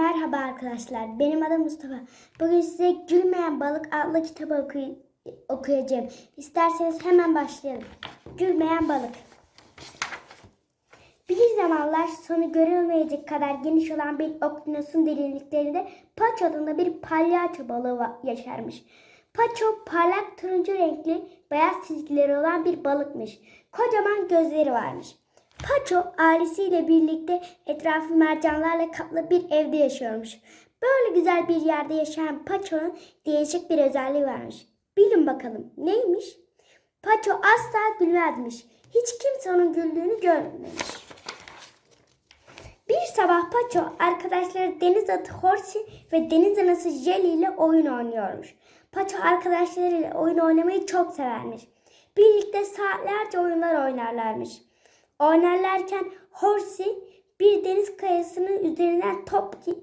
Merhaba arkadaşlar, benim adım Mustafa. Bugün size Gülmeyen Balık adlı kitabı okuy- okuyacağım. İsterseniz hemen başlayalım. Gülmeyen Balık. Bir zamanlar sonu görülmeyecek kadar geniş olan bir okyanusun derinliklerinde Paç adında bir palyaço balığı yaşarmış. Paço parlak turuncu renkli beyaz çizgileri olan bir balıkmış. Kocaman gözleri varmış. Paço ailesiyle birlikte etrafı mercanlarla kaplı bir evde yaşıyormuş. Böyle güzel bir yerde yaşayan Paço'nun değişik bir özelliği varmış. Bilin bakalım neymiş? Paço asla gülmezmiş. Hiç kimse onun güldüğünü görmemiş. Bir sabah Paço arkadaşları deniz atı Horsey ve deniz anası Jelly ile oyun oynuyormuş. Paço arkadaşlarıyla oyun oynamayı çok severmiş. Birlikte saatlerce oyunlar oynarlarmış. Oynarlarken Horsey bir deniz kayasının üzerinden top gibi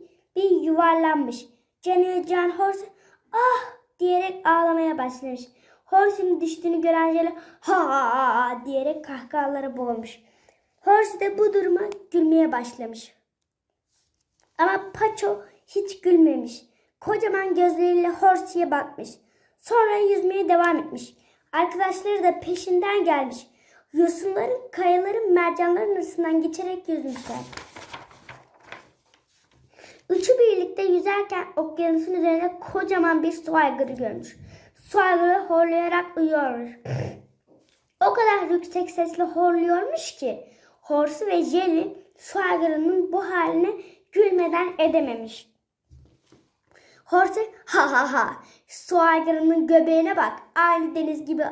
yuvarlanmış. Canı acıyan Horsey ah diyerek ağlamaya başlamış. Horsey'nin düştüğünü gören Jelly ha diyerek kahkahalara boğulmuş. Horsey de bu duruma gülmeye başlamış. Ama Paço hiç gülmemiş. Kocaman gözleriyle Horsey'e bakmış. Sonra yüzmeye devam etmiş. Arkadaşları da peşinden gelmiş. Yosunların, kayaların, mercanların arasından geçerek yüzmüşler. Üçü birlikte yüzerken okyanusun üzerinde kocaman bir su aygırı görmüş. Su aygırı horlayarak uyuyormuş. O kadar yüksek sesle horluyormuş ki Horsu ve Jelly su aygırının bu haline gülmeden edememiş. Horsu ha ha ha su aygırının göbeğine bak aynı deniz gibi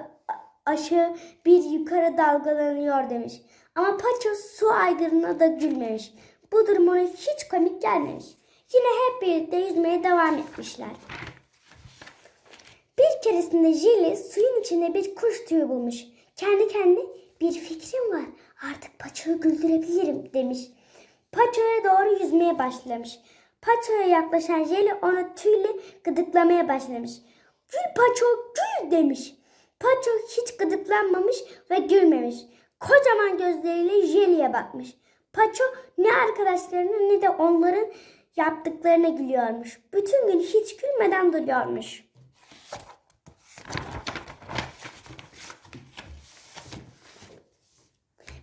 aşağı bir yukarı dalgalanıyor demiş. Ama Paço su aygırına da gülmemiş. Bu durum ona hiç komik gelmemiş. Yine hep birlikte yüzmeye devam etmişler. Bir keresinde Jilly suyun içinde bir kuş tüyü bulmuş. Kendi kendine bir fikrim var. Artık Paço'yu güldürebilirim demiş. Paço'ya doğru yüzmeye başlamış. Paço'ya yaklaşan Jelly onu tüyle gıdıklamaya başlamış. Gül Paço gül demiş. Paço hiç gıdıklanmamış ve gülmemiş. Kocaman gözleriyle Jelly'e bakmış. Paço ne arkadaşlarına ne de onların yaptıklarına gülüyormuş. Bütün gün hiç gülmeden duruyormuş.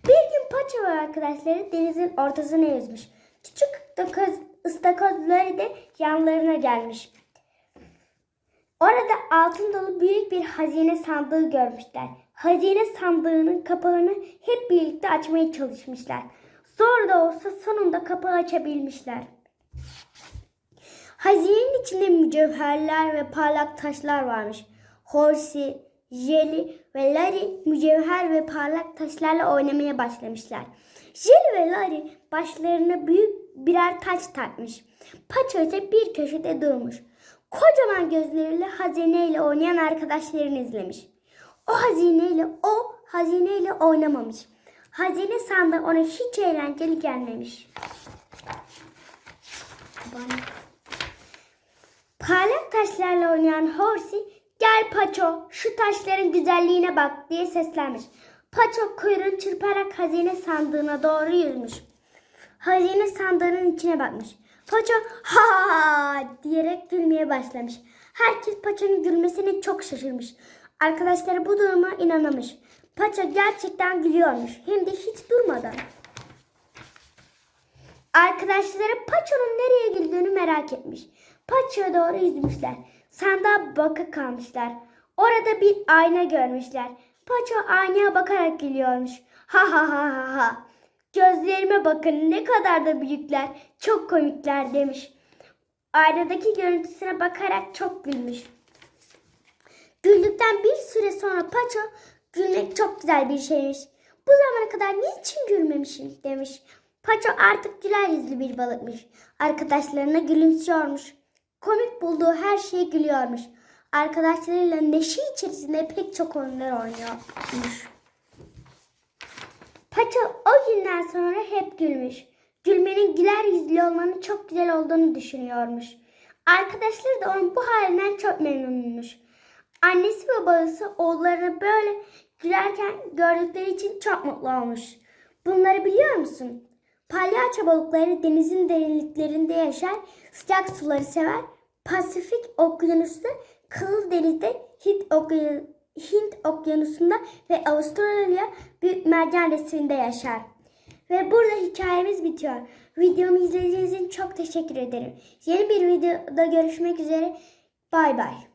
Bir gün Paça ve arkadaşları denizin ortasına yüzmüş. Küçük ıstakoz, ıstakozları da yanlarına gelmiş. Orada altın dolu büyük bir hazine sandığı görmüşler. Hazine sandığının kapağını hep birlikte açmaya çalışmışlar. Zor da olsa sonunda kapağı açabilmişler. Hazinenin içinde mücevherler ve parlak taşlar varmış. Horsey, Jelly ve Larry mücevher ve parlak taşlarla oynamaya başlamışlar. Jelly ve Larry başlarına büyük birer taç takmış. Paço ise bir köşede durmuş. Kocaman gözleriyle hazineyle oynayan arkadaşlarını izlemiş. O hazineyle o hazineyle oynamamış. Hazine sandığı ona hiç eğlenceli gelmemiş. Parlak taşlarla oynayan Horsey gel Paço şu taşların güzelliğine bak diye seslenmiş. Paço kuyruğunu çırparak hazine sandığına doğru yüzmüş. Hazine sandığının içine bakmış. Paço ha diyerek gülmeye başlamış. Herkes Paço'nun gülmesine çok şaşırmış. Arkadaşları bu duruma inanamış. Paço gerçekten gülüyormuş. Hem de hiç durmadan. Arkadaşları Paço'nun nereye güldüğünü merak etmiş. Paço'ya doğru yüzmüşler. Sandığa baka kalmışlar. Orada bir ayna görmüşler. Paço aynaya bakarak gülüyormuş. Ha ha ha ha ha. Gözlerime bakın ne kadar da büyükler. Çok komikler demiş. Aynadaki görüntüsüne bakarak çok gülmüş. Güldükten bir süre sonra Paço gülmek çok güzel bir şeymiş. Bu zamana kadar niçin gülmemişim demiş. Paço artık güler yüzlü bir balıkmış. Arkadaşlarına gülümsüyormuş. Komik bulduğu her şeye gülüyormuş. Arkadaşlarıyla neşe içerisinde pek çok oyunlar oynuyormuş. O günden sonra hep gülmüş. Gülmenin güler yüzlü olmanın çok güzel olduğunu düşünüyormuş. Arkadaşları da onun bu halinden çok memnunmuş. Annesi ve babası oğullarını böyle gülerken gördükleri için çok mutlu olmuş. Bunları biliyor musun? Palyaço balıkları denizin derinliklerinde yaşar, sıcak suları sever. Pasifik okyanusu, Kızıl Deniz'de, Hint, Okya- Hint okyanusunda ve Avustralya büyük mercan resifinde yaşar. Ve burada hikayemiz bitiyor. Videomu izlediğiniz için çok teşekkür ederim. Yeni bir videoda görüşmek üzere. Bay bay.